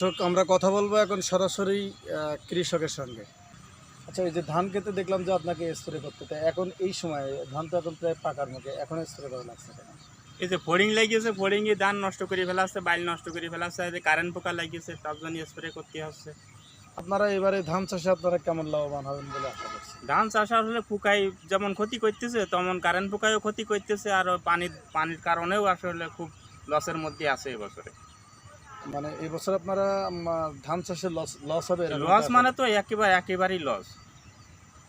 দর্শক আমরা কথা বলব এখন সরাসরি কৃষকের সঙ্গে। আচ্ছা এই যে ধান খেতে দেখলাম যে আপনাকে স্প্রে করতে তাই এখন এই সময় ধান তো এখন প্রায় পাকার মুখে এখন স্প্রে করা লাগছে কেন? এই যে ফড়িং লাগিয়েছে ফড়িংয়ে ধান নষ্ট করে ফেলাচ্ছে বাইল নষ্ট করে ফেলাচ্ছে এই যে কারেন্ট পোকা লাগিয়েছে তার জন্য স্প্রে করতে হচ্ছে। আপনারা এবারে ধান চাষে আপনারা কেমন লাভবান হবেন বলে আশা করছেন? ধান চাষ আসলে পোকাই যেমন ক্ষতি করতেছে তেমন কারেন্ট পোকায়ও ক্ষতি করতেছে আর পানির পানির কারণেও আসলে খুব লসের মধ্যে আছে এবছরে। মানে এই বছর আপনারা ধান চাষে লস লস হবে লস মানে তো একেবারে একেবারেই লস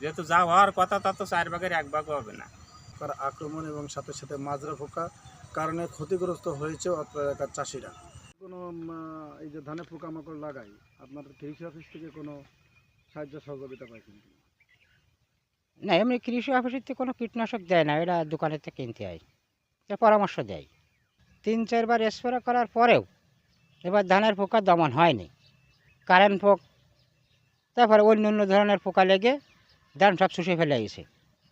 যেহেতু যা হওয়ার কথা তা তো চার ভাগের এক ভাগও হবে না। তার আক্রমণ এবং সাথে সাথে মাজরা পোকা কারণে ক্ষতিগ্রস্ত হয়েছে অত্র এলাকার চাষিরা। কোনো এই যে ধানে পোকামাকড় লাগাই আপনার কৃষি অফিস থেকে কোনো সাহায্য সহযোগিতা পাইছেন কি? না এমনি কৃষি অফিসের থেকে কোনো কীটনাশক দেয় না এটা দোকানের থেকে কিনতে হয় পরামর্শ দেয়। তিন চারবার স্প্রে করার পরেও এবার ধানের পোকা দমন হয়নি। কারেন্ট পোক তারপরে অন্য অন্য ধরনের পোকা লেগে ধান সব শুষে ফেলে গেছে।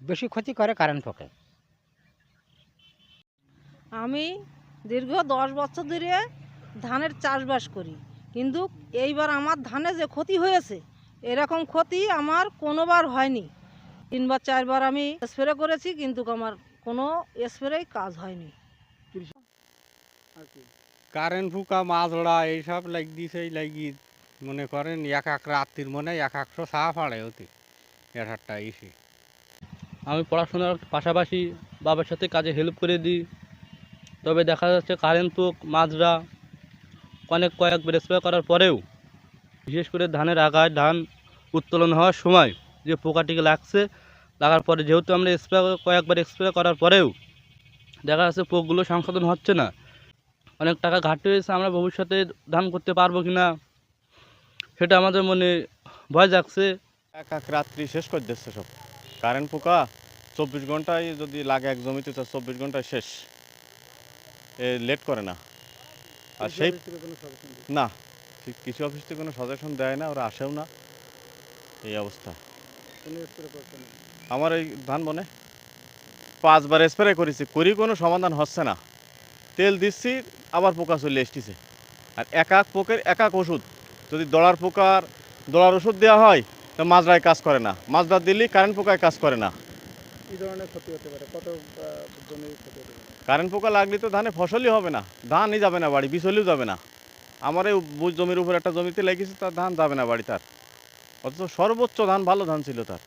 বেশি ক্ষতি করে কারেন্ট পোকে। আমি দীর্ঘ দশ বছর ধরে ধানের চাষবাস করি। কিন্তু এইবার আমার ধানে যে ক্ষতি হয়েছে এরকম ক্ষতি আমার কোনোবার হয়নি। তিনবার চারবার আমি স্প্রে করেছি কিন্তু আমার কোনো স্প্রেই কাজ হয়নি। আর কি? কারেন্ট ফুকা, মাছ ওড়া, এইসব লাগ দিছে, লাগি মনে করেন এক এক রাত্রির মনে এক একশো চা ফাড়ে হতে এঠারটা এসে। আমি পড়াশোনার পাশাপাশি বাবার সাথে কাজে হেল্প করে দিই। তবে দেখা যাচ্ছে কারেন্ট পোক মাজরা অনেক কয়েকবার স্প্রে করার পরেও বিশেষ করে ধানের আগায় ধান উত্তোলন হওয়ার সময় যে পোকাটিকে লাগছে, লাগার পরে যেহেতু আমরা স্প্রে কয়েকবার স্প্রে করার পরেও দেখা যাচ্ছে পোকগুলো সংশোধন হচ্ছে না অনেক টাকা ঘাটতি হয়েছে আমরা ভবিষ্যতে ধান করতে পারব কি না সেটা আমাদের মনে ভয় জাগছে। এক এক রাত্রি শেষ করে দিচ্ছে সব। কারেন্ট পোকা চব্বিশ ঘন্টায় যদি লাগে এক জমিতে তো চব্বিশ ঘন্টায় শেষ। এ লেট করে না। আর সেই? না কৃষি অফিস থেকে কোনো সাজেশন দেয় না ওরা আসেও না। এই অবস্থা। আমার এই ধান বনে পাঁচবার স্প্রে করেছি করি কোনো সমাধান হচ্ছে না। তেল দিচ্ছি আবার পোকা চলে এসতেছে আর এক এক পোকের এক এক ওষুধ। যদি দড়ার পোকার দড়ার ওষুধ দেওয়া হয় তো মাজরায় কাজ করে না। মাজরা দিলেই কারেন্ট পোকায় কাজ করে না। কারেন্ট পোকা লাগলে তো ধানে ফসলই হবে না। ধানই যাবে না বাড়ি বিচলেও যাবে না। আমার এই জমির উপর একটা জমিতে লেগেছে তার ধান যাবে না বাড়ি তার। অথচ সর্বোচ্চ ধান ভালো ধান ছিল তার।